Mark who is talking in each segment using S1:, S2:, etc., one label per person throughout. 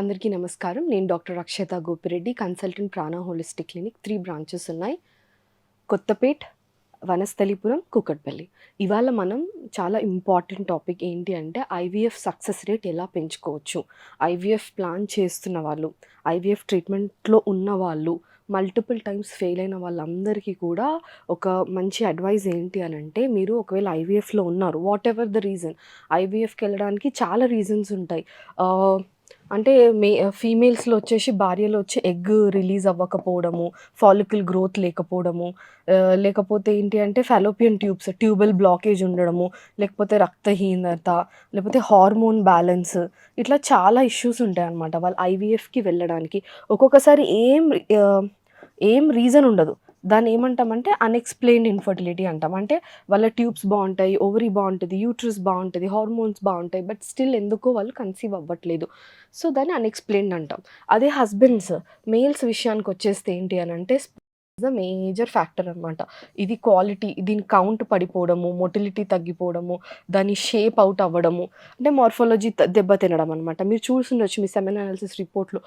S1: అందరికీ నమస్కారం. నేను doctor Akshata Gopireddy consultant Prana holistic clinic three branches ఉన్నాయి. కొత్తపేట్ వనస్థలిపురం కూకట్పల్లి. ఇవాళ మనం చాలా ఇంపార్టెంట్ టాపిక్ ఏంటి అంటే ఐవీఎఫ్ సక్సెస్ రేట్ ఎలా పెంచుకోవచ్చు? ఐవీఎఫ్ ప్లాన్ చేస్తున్న వాళ్ళు ఐవీఎఫ్ ట్రీట్మెంట్లో ఉన్న వాళ్ళు మల్టిపుల్ టైమ్స్ ఫెయిల్ అయిన వాళ్ళందరికీ కూడా ఒక మంచి అడ్వైజ్ ఏంటి అని అంటే మీరు ఒకవేళ ఐవీఎఫ్లో ఉన్నారు వాట్ ఎవర్ ద రీజన్? ఐవీఎఫ్కి వెళ్ళడానికి చాలా రీజన్స్ ఉంటాయి. అంటే మే ఫీమేల్స్లో వచ్చేసి భార్యలో వచ్చి ఎగ్ రిలీజ్ అవ్వకపోవడము ఫాలికల్ గ్రోత్ లేకపోవడము లేకపోతే ఏంటి అంటే ఫెలోపియన్ ట్యూబ్స్ ట్యూబల్ బ్లాకేజ్ ఉండడము లేకపోతే రక్తహీనత లేకపోతే హార్మోన్ బ్యాలెన్స్ ఇట్లా చాలా ఇష్యూస్ ఉంటాయి అన్నమాట వాళ్ళు ఐవీఎఫ్కి వెళ్ళడానికి. ఒక్కొక్కసారి ఏం ఏం రీజన్ ఉండదు. దాన్ని ఏమంటామంటే అన్ఎక్స్ప్లెయిన్డ్ ఇన్ఫర్టిలిటీ అంటాం. అంటే వాళ్ళ ట్యూబ్స్ బాగుంటాయి ఓవరీ బాగుంటుంది యూట్రస్ బాగుంటుంది హార్మోన్స్ బాగుంటాయి బట్ స్టిల్ ఎందుకో వాళ్ళు కన్సీవ్ అవ్వట్లేదు. సో దాన్ని అన్ఎక్స్ప్లెయిన్డ్ అంటాం. అదే హస్బెండ్స్ మేల్స్ విషయానికి వచ్చేస్తే ఏంటి అని అంటే ద మేజర్ ఫ్యాక్టర్ అనమాట ఇది క్వాలిటీ దీని కౌంట్ పడిపోవడము మొటిలిటీ తగ్గిపోవడము దాని షేప్ అవుట్ అవ్వడము అంటే మార్ఫాలజీ దెబ్బ తినడం అనమాట మీరు చూస్తుండొచ్చు మీ సెమెన్ అనాలిసిస్ రిపోర్ట్లో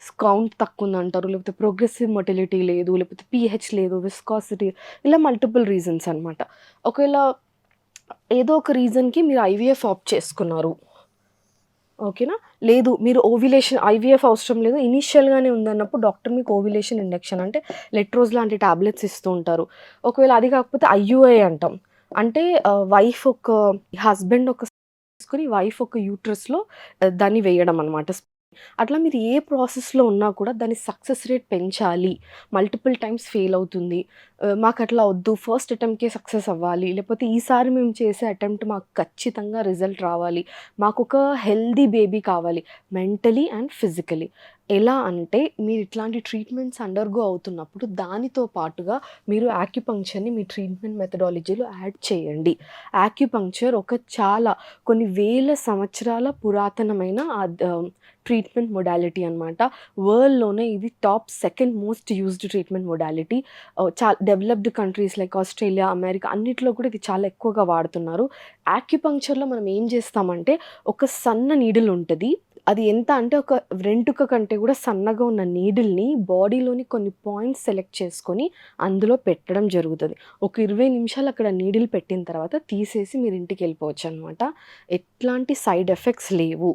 S1: స్కౌంట్ తక్కువ ఉందంటారు లేకపోతే ప్రోగ్రెసివ్ మొటిలిటీ లేదు లేకపోతే పిహెచ్ లేదు విస్కాసిటీ ఇలా మల్టిపుల్ రీజన్స్ అనమాట ఒకవేళ ఏదో ఒక రీజన్కి మీరు ఐవీఎఫ్ ఆప్ చేసుకున్నారు ఓకేనా? లేదు మీరు ఓవిలేషన్ ఐవీఎఫ్ అవసరం లేదు ఇనీషియల్గానే ఉందన్నప్పుడు డాక్టర్ మీకు ఓవిలేషన్ ఇండక్షన్ అంటే లెట్రోజ్ లాంటి టాబ్లెట్స్ ఇస్తూ ఉంటారు. ఒకవేళ అది కాకపోతే ఐయుఐ అంటాం. అంటే వైఫ్ ఒక హస్బెండ్ ఒక తీసుకుని వైఫ్ ఒక యూట్రస్లో దాన్ని వేయడం అనమాట అట్లా మీరు ఏ ప్రాసెస్లో ఉన్నా కూడా దాని సక్సెస్ రేట్ పెంచాలి. మల్టిపుల్ టైమ్స్ ఫెయిల్ అవుతుంది. మాకు అట్లా వద్దు. ఫస్ట్ అటెంప్ట్కే సక్సెస్ అవ్వాలి. లేకపోతే ఈసారి మేము చేసే అటెంప్ట్ మాకు ఖచ్చితంగా రిజల్ట్ రావాలి. మాకు ఒక హెల్దీ బేబీ కావాలి. Mentally and physically. ఎలా అంటే మీరు ఇట్లాంటి ట్రీట్మెంట్స్ అండర్గో అవుతున్నప్పుడు దానితో పాటుగా మీరు యాక్యుపంక్చర్ని మీ ట్రీట్మెంట్ మెథడాలజీలో యాడ్ చేయండి. యాక్యుపంక్చర్ ఒక చాలా కొన్ని వేల సంవత్సరాల పురాతనమైన ట్రీట్మెంట్ మొడాలిటీ అనమాట వరల్డ్లోనే ఇది top second most used treatment modality చాలా developed countries like Australia America అన్నిట్లో కూడా ఇది చాలా ఎక్కువగా వాడుతున్నారు. యాక్యుపంక్చర్లో మనం ఏం చేస్తామంటే ఒక సన్న నీడిల్ ఉంటుంది. అది ఎంత అంటే ఒక రెంటుక కంటే కూడా సన్నగా ఉన్న నీడిల్ని బాడీలోని కొన్ని పాయింట్స్ సెలెక్ట్ చేసుకొని అందులో పెట్టడం జరుగుతుంది. ఒక ఇరవై నిమిషాలు అక్కడ నీడిల్ పెట్టిన తర్వాత తీసేసి మీరు ఇంటికి వెళ్ళిపోవచ్చు అనమాట ఎట్లాంటి సైడ్ ఎఫెక్ట్స్ లేవు.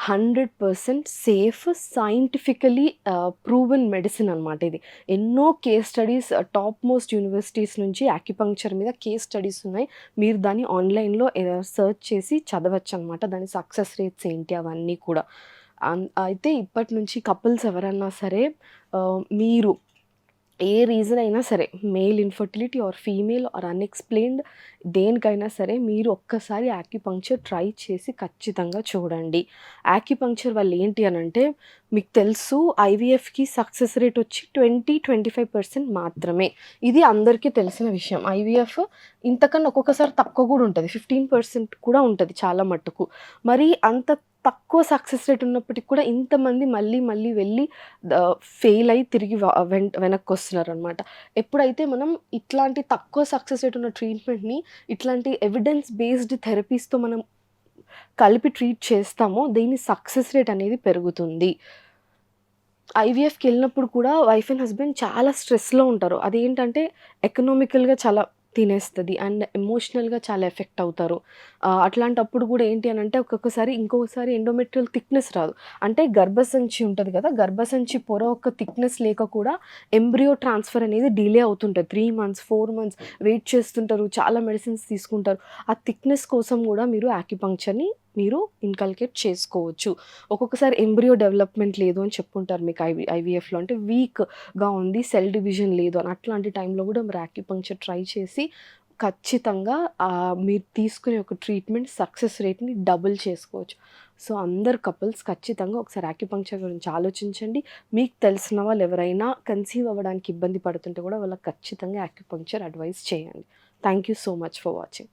S1: Hundred percent safe scientifically proven medicine అనమాట ఇది. ఎన్నో case studies top most universities నుంచి యాక్యుపంక్చర్ మీద కేస్ స్టడీస్ ఉన్నాయి. మీరు దాన్ని ఆన్లైన్లో సెర్చ్ చేసి చదవచ్చు అనమాట దాని సక్సెస్ రేట్స్ ఏంటి అవన్నీ కూడా. అన్- అయితే ఇప్పటి నుంచి కపుల్స్ ఎవరన్నా సరే మీరు ఏ రీజన్ అయినా సరే male infertility or female or unexplained దేనికైనా సరే మీరు ఒక్కసారి యాక్యుపంక్చర్ ట్రై చేసి ఖచ్చితంగా చూడండి. యాక్యుపంక్చర్ వల్ల ఏంటి అని అంటే మీకు తెలుసు ఐవీఎఫ్కి సక్సెస్ రేట్ వచ్చి ట్వంటీ ట్వంటీ ఫైవ్ పర్సెంట్ మాత్రమే. ఇది అందరికీ తెలిసిన విషయం. ఐవీఎఫ్ ఇంతకన్నా ఒక్కొక్కసారి తక్కువ కూడా ఉంటుంది. ఫిఫ్టీన్ పర్సెంట్ కూడా ఉంటుంది చాలా మట్టుకు. మరి అంత తక్కువ సక్సెస్ రేట్ ఉన్నప్పటికీ కూడా ఇంతమంది మళ్ళీ మళ్ళీ వెళ్ళి ఫెయిల్ అయ్యి తిరిగి వెన్ వెనక్కి వస్తున్నారు అనమాట ఎప్పుడైతే మనం ఇట్లాంటి తక్కువ సక్సెస్ రేట్ ఉన్న ట్రీట్మెంట్ని ఇట్లాంటి ఎవిడెన్స్ బేస్డ్ థెరపీస్తో మనం కలిపి ట్రీట్ చేస్తామో దీని సక్సెస్ రేట్ అనేది పెరుగుతుంది. ఐవీఎఫ్కి వెళ్ళినప్పుడు కూడా వైఫ్ అండ్ హస్బెండ్ చాలా స్ట్రెస్లో ఉంటారు. అదేంటంటే ఎకనామికల్గా చాలా తినేస్తుంది. అండ్ ఎమోషనల్గా చాలా ఎఫెక్ట్ అవుతారు. అట్లాంటప్పుడు కూడా ఏంటి అని అంటే ఒక్కొక్కసారి ఇంకొకసారి ఎండోమెట్రియల్ థిక్నెస్ రాదు. అంటే గర్భసంచి ఉంటుంది కదా గర్భసంచి పొర ఒక థిక్నెస్ లేక కూడా ఎంబ్రియో ట్రాన్స్ఫర్ అనేది డిలే అవుతుంటుంది. Three months four months wait చేస్తుంటారు చాలా మెడిసిన్స్ తీసుకుంటారు. ఆ థిక్నెస్ కోసం కూడా మీరు యాక్యుపంక్చర్ని మీరు ఇన్కల్కేట్ చేసుకోవచ్చు. ఒక్కొక్కసారి ఎంబ్రియో డెవలప్మెంట్ లేదు అని చెప్పుంటారు మీకు ఐవి ఐవీఎఫ్లో అంటే వీక్గా ఉంది సెల్ డివిజన్ లేదు అని. అట్లాంటి టైంలో కూడా మీరు యాక్యుపంక్చర్ ట్రై చేసి ఖచ్చితంగా మీరు తీసుకునే ఒక ట్రీట్మెంట్ సక్సెస్ రేట్ని డబుల్ చేసుకోవచ్చు. సో అందరు కపుల్స్ ఖచ్చితంగా ఒకసారి యాక్యుపంక్చర్ గురించి ఆలోచించండి. మీకు తెలిసిన వాళ్ళు ఎవరైనా కన్సీవ్ అవ్వడానికి ఇబ్బంది పడుతుంటే కూడా వాళ్ళకి ఖచ్చితంగా యాక్యుపంక్చర్ అడ్వైస్ చేయండి. Thank you so much for watching